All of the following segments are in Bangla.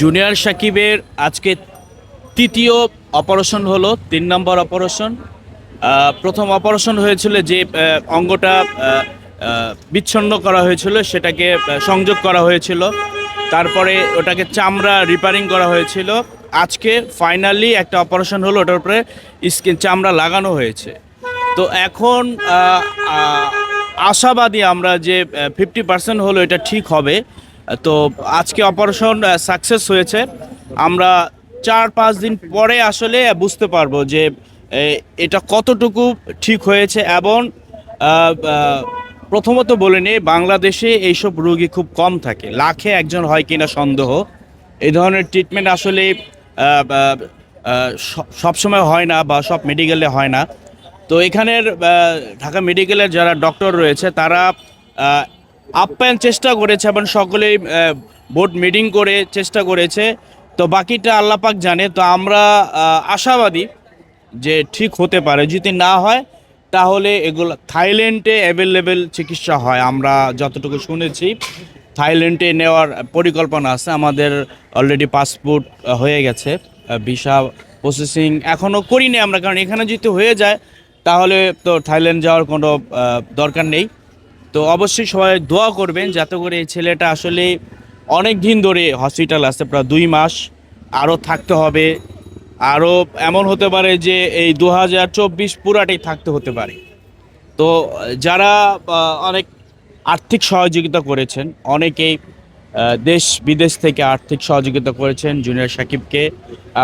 জুনিয়র সাকিবের আজকে তৃতীয় অপারেশন হলো তিন নম্বর অপারেশন। প্রথম অপারেশন হয়েছিল যে অঙ্গটা আহ, করা হয়েছিল সেটাকে সংযোগ করা হয়েছিল। তারপরে ওটাকে চামড়া রিপেয়ারিং করা হয়েছিল। আজকে ফাইনালি একটা অপারেশন হলো ওটার উপরে স্কিন চামড়া লাগানো হয়েছে। তো এখন আশাবাদী আমরা যে ফিফটি পার্সেন্ট হলো এটা ঠিক হবে। তো আজকে অপারেশন সাকসেস হয়েছে। আমরা চার পাঁচ দিন পরে আসলে বুঝতে পারব যে এটা কতটুকু ঠিক হয়েছে এবং প্রথমত বলে নিই বাংলাদেশে এইসব রোগী খুব কম থাকে। লাখে একজন হয় কিনা সন্দেহ। এই ধরনের ট্রিটমেন্ট আসলে সবসময় হয় না বা সব মেডিকেলে হয় না। তো এখানের ঢাকা মেডিকেলের যারা ডক্টর রয়েছে, তারা আপ্যায়ন চেষ্টা করেছে এবং সকলেই বোর্ড মিটিং করে চেষ্টা করেছে। তো বাকিটা আল্লাপাক জানে। তো আমরা আশাবাদী যে ঠিক হতে পারে। যদি না হয়, তাহলে এগুলো থাইল্যান্ডে অ্যাভেলেবেল চিকিৎসা হয়। আমরা যতটুকু শুনেছি, থাইল্যান্ডে নেওয়ার পরিকল্পনা আছে। আমাদের অলরেডি পাসপোর্ট হয়ে গেছে ভিসা প্রসেসিং এখনও করিনি আমরা। কারণ এখানে যদি হয়ে যায়, তাহলে তো থাইল্যান্ড যাওয়ার কোনো দরকার নেই। তো অবশ্যই সবাই দোয়া করবেন যাতে করে এই ছেলেটা আসলে অনেক দিন ধরে হসপিটাল আছে, প্রায় দুই মাস আরও থাকতে হবে। আরও এমন হতে পারে যে এই দু হাজার চব্বিশ পুরাটাই থাকতে হতে পারে। তো যারা অনেক আর্থিক সহযোগিতা করেছেন, অনেকেই দেশ বিদেশ থেকে আর্থিক সহযোগিতা করেছেন, জুনিয়র সাকিবকে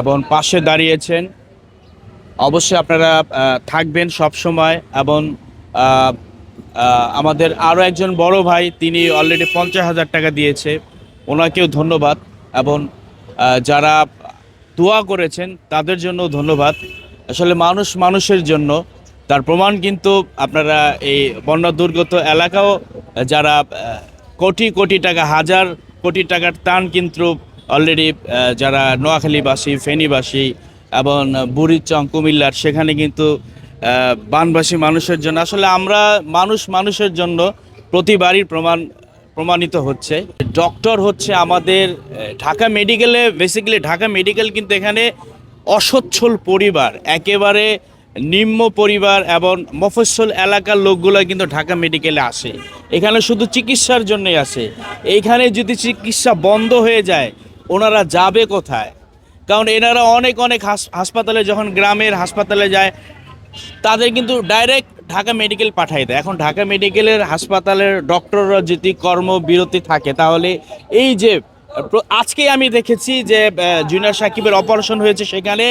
এবং পাশে দাঁড়িয়েছেন। অবশ্যই আপনারা থাকবেন সব সময় এবং আমাদের আরও একজন বড় ভাই, তিনি অলরেডি পঞ্চাশ হাজার টাকা দিয়েছে। ওনাকেও ধন্যবাদ এবং যারা দোয়া করেছেন, তাদের জন্য ধন্যবাদ। আসলে মানুষ মানুষের জন্য। তার প্রমাণ কিন্তু আপনারা এই বন্যা দুর্গত এলাকাও, যারা কোটি কোটি টাকা, হাজার কোটি টাকার টান কিন্তু অলরেডি যারা নোয়াখালীবাসী, ফেনীবাসী এবং বুড়িচং, কুমিল্লার, সেখানে কিন্তু বানবাসী মানুষের জন্য। আসলে আমরা মানুষ মানুষের জন্য প্রতিবারই প্রমাণ, প্রমাণিত হচ্ছে। ডক্টর হচ্ছে আমাদের ঢাকা মেডিকেলে বেসিক্যালি ঢাকা মেডিকেল কিন্তু এখানে অসচ্ছল পরিবার, একেবারে নিম্ন পরিবার এবং মফস্বল এলাকার লোকগুলো কিন্তু ঢাকা মেডিকেলে আসে। এখানে শুধু চিকিৎসার জন্যই আসে। এইখানে যদি চিকিৎসা বন্ধ হয়ে যায়, ওনারা যাবে কোথায়? কারণ এনারা অনেক অনেক হাস- হাসপাতালে, যখন গ্রামের হাসপাতালে যায় তাদের কিন্তু ডাইরেক্ট ঢাকা মেডিকেল পাঠাই দেয়। এখন ঢাকা মেডিকেলের হাসপাতালের ডক্টররা যদি কর্মবিরতি থাকে, তাহলে এই যে আজকে আমি দেখেছি যে জুনিয়র সাকিবের অপারেশন হয়েছে সেখানে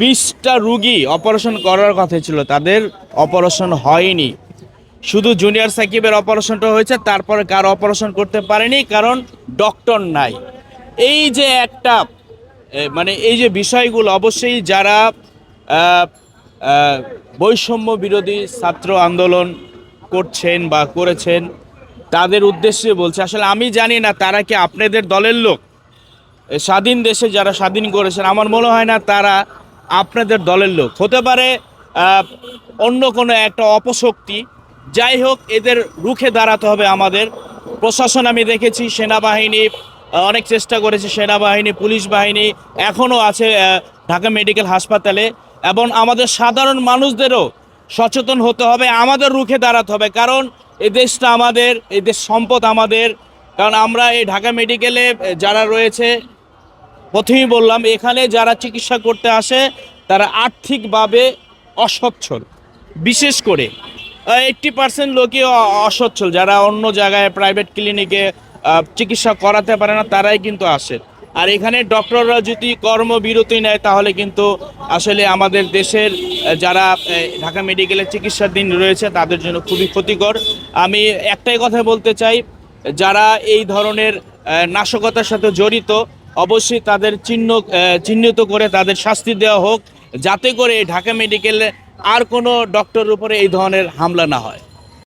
বিশটা রুগী অপারেশন করার কথা ছিল, তাদের অপারেশন হয়নি। শুধু জুনিয়র সাকিবের অপারেশনটা হয়েছে, তারপরে কার অপারেশন করতে পারেনি, কারণ ডক্টর নাই। এই যে একটা মানে এই যে বিষয়গুলো, অবশ্যই যারা বৈষম্য বিরোধী ছাত্র আন্দোলন করছেন বা করেছেন, তাদের উদ্দেশ্যে বলছে, আসলে আমি জানি না তারা কি আপনাদের দলের লোক? স্বাধীন দেশে যারা স্বাধীন করেছেন, আমার মনে হয় না তারা আপনাদের দলের লোক। হতে পারে অন্য কোনো একটা অপশক্তি। যাই হোক, এদের রুখে দাঁড়াতে হবে আমাদের। প্রশাসন আমি দেখেছি, সেনাবাহিনী অনেক চেষ্টা করেছে, সেনাবাহিনী, পুলিশ বাহিনী এখনও আছে ঢাকা মেডিকেল হাসপাতালে। এবং আমাদের সাধারণ মানুষদেরও সচেতন হতে হবে, আমাদের রুখে দাঁড়াতে হবে। কারণ এই দেশটা আমাদের, এই দেশ সম্পদ আমাদের। কারণ আমরা এই ঢাকা মেডিকেলে যারা রয়েছে, প্রথমেই বললাম, এখানে যারা চিকিৎসা করতে আসে, তারা আর্থিকভাবে অসচ্ছল। বিশেষ করে এইট্টি পার্সেন্ট লোকই অসচ্ছল। যারা অন্য জায়গায় প্রাইভেট ক্লিনিকে চিকিৎসা করাতে পারে না, তারাই কিন্তু আসে। আর এখানে ডক্টররা যদি কর্মবিরতি নেয়, তাহলে কিন্তু আসলে আমাদের দেশের যারা ঢাকা মেডিকেলের চিকিৎসাধীন রয়েছে, তাদের জন্য খুবই ক্ষতিকর। আমি একটাই কথা বলতে চাই, যারা এই ধরনের নাশকতার সাথে জড়িত, অবশ্যই তাদের চিহ্ন চিহ্নিত করে তাদের শাস্তি দেওয়া হোক, যাতে করে ঢাকা মেডিকেলে আর কোনো ডক্টর উপরে এই ধরনের হামলা না হয়।